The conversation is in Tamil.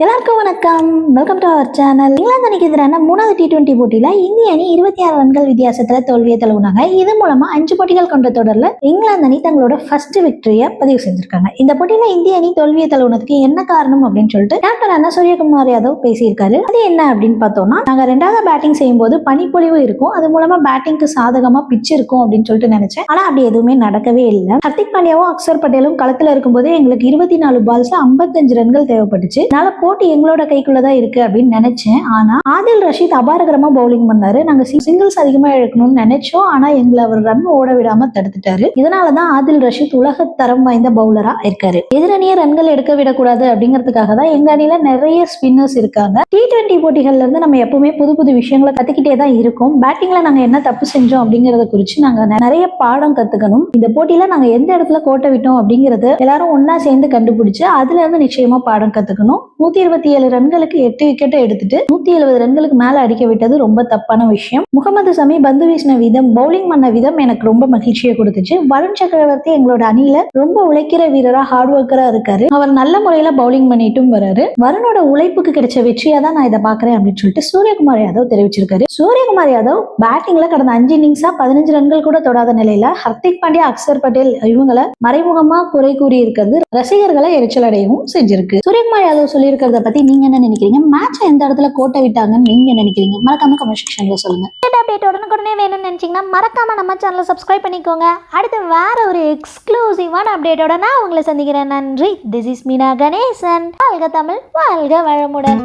எல்லாருக்கும் வணக்கம். Welcome to our channel England அணிக்கு எதிரான மூணாவது டி டுவெண்டி போட்டியில இந்திய அணி இருபத்தி ஆறு ரன்கள் வித்தியாசத்துல தோல்வியை தழுவுனாங்க. இது மூலமா அஞ்சு போட்டிகள் கொண்ட தொடர்ல இங்கிலாந்து அணி தங்களோட ஃபர்ஸ்ட் விக்டரியை பதிவு செஞ்சிருக்காங்க. இந்த போட்டியில இந்திய அணி தோல்வியை தழுவுனதுக்கு என்ன காரணம் அப்படின்னு சொல்லிட்டு கேப்டன் அண்ணா சூரியகுமார் யாதவ் பேசியிருக்காரு. அது என்ன அப்படின்னு பார்த்தோம்னா நாங்க ரெண்டாவது பேட்டிங் செய்யும்போது பனிப்பொழிவு இருக்கும். அது மூலமா பேட்டிங்க்கு சாதகமா பிச் இருக்கும் அப்படின்னு சொல்லிட்டு நினைச்சேன். ஆனா அப்படி எதுவுமே நடக்கவே இல்லை. ஹர்திக் பாண்டியாவும் அக்ஷர் பட்டேலும் களத்துல இருக்கும்போது எங்களுக்கு இருபத்தி நாலு பால்ஸில் ஐம்பத்தஞ்சு ரன்கள் தேவைப்பட்டுச்சு. அதனால போட்டி எங்களோட கைக்குள்ளதான் இருக்கு அப்படின்னு நினைச்சேன். ஆனா ஆதில் ரஷீத் அபாரகரமா பவுலிங் பண்ணாரு. நாங்க சிங்கிள்ஸ் அதிகமா இழக்கணும்னு நினைச்சோம். ஆனா எங்களை அவர் ரன் ஓட விடாம தடுத்துட்டாரு. இதனாலதான் ஆதில் ரஷீத் உலக தரம் வாய்ந்த பவுலரா இருக்காரு. எதிரணியை ரன்கள் எடுக்க விடக்கூடாது அப்படிங்கிறதுக்காக தான் எங்க அணியில நிறைய ஸ்பின்னர்ஸ் இருக்காங்க. டி டுவெண்டி போட்டிகள்ல இருந்து நம்ம எப்பவுமே புது புது விஷயங்களை கத்துக்கிட்டே தான் இருக்கும். பேட்டிங்ல நாங்க என்ன தப்பு செஞ்சோம் அப்படிங்கறத குறிச்சு நாங்க நிறைய பாடம் கத்துக்கணும். இந்த போட்டியில நாங்க எந்த இடத்துல கோட்டை விட்டோம் அப்படிங்கிறது எல்லாரும் ஒன்றா சேர்ந்து கண்டுபிடிச்சு அதுல இருந்து நிச்சயமா பாடம் கத்துக்கணும். நூத்தி இருபத்தி ஏழு ரன்களுக்கு எட்டு விக்கெட்டை எடுத்துட்டு நூத்தி எழுபது ரன்களுக்கு மேல அடிக்க விட்டது ரொம்ப தப்பான விஷயம். முகமது சமி பந்து வீசின விதம் பவுலிங் பண்ண விதம் எனக்கு ரொம்ப மகிழ்ச்சியை கொடுத்துச்சு. வருண் சக்கரவர்த்தி எங்களோட அணியில ரொம்ப உழைக்கிற வீரரா ஹார்ட் ஒர்க்கரா இருக்காரு. அவர் நல்ல முறையில பவுலிங் பண்ணிட்டும் வராரு. வருணோட உழைப்புக்கு கிடைச்ச வெற்றியா தான் நான் இதை பாக்குறேன் அப்படின்னு சொல்லிட்டு சூரியகுமார் யாதவ் தெரிவிச்சிருக்காரு. சூரியகுமார் யாதவ் பேட்டிங்ல கடந்த அஞ்சு இன்னிங்ஸா பதினஞ்சு ரன்கள் கூட தொடாத நிலையில ஹர்திக் பாண்டியா அக்சர் பட்டேல் இவங்களை மறைமுகமா குறை கூறி இருக்கிறது ரசிகர்களை எரிச்சல் அடையவும் செஞ்சிருக்கு. சூரியகுமார் யாதவ் சொல்லியிருக்கிறத பத்தி நீங்க என்ன நினைக்கிறீங்க? மேட்ச் எந்த இடத்துல கோட்டை விட்டாங்கன்னு நீங்க நினைக்கிறீங்க? மறக்காம கமெண்ட் செக்ஷன்ல சொல்லுங்க. அப்டேட் உடனுக்குடனே வேணும்னு நினைச்சீங்கன்னா மறக்காம நம்ம சேனலை சப்ஸ்கிரைப் பண்ணிக்கோங்க. அடுத்து வேற ஒரு எக்ஸ்க்ளூசிவான அப்டேட்டோட நான் உங்களை சந்திக்கிறேன். நன்றி. This is Meena Ganesan. வாழ்க தமிழ் வாழ்க வளமுடன்.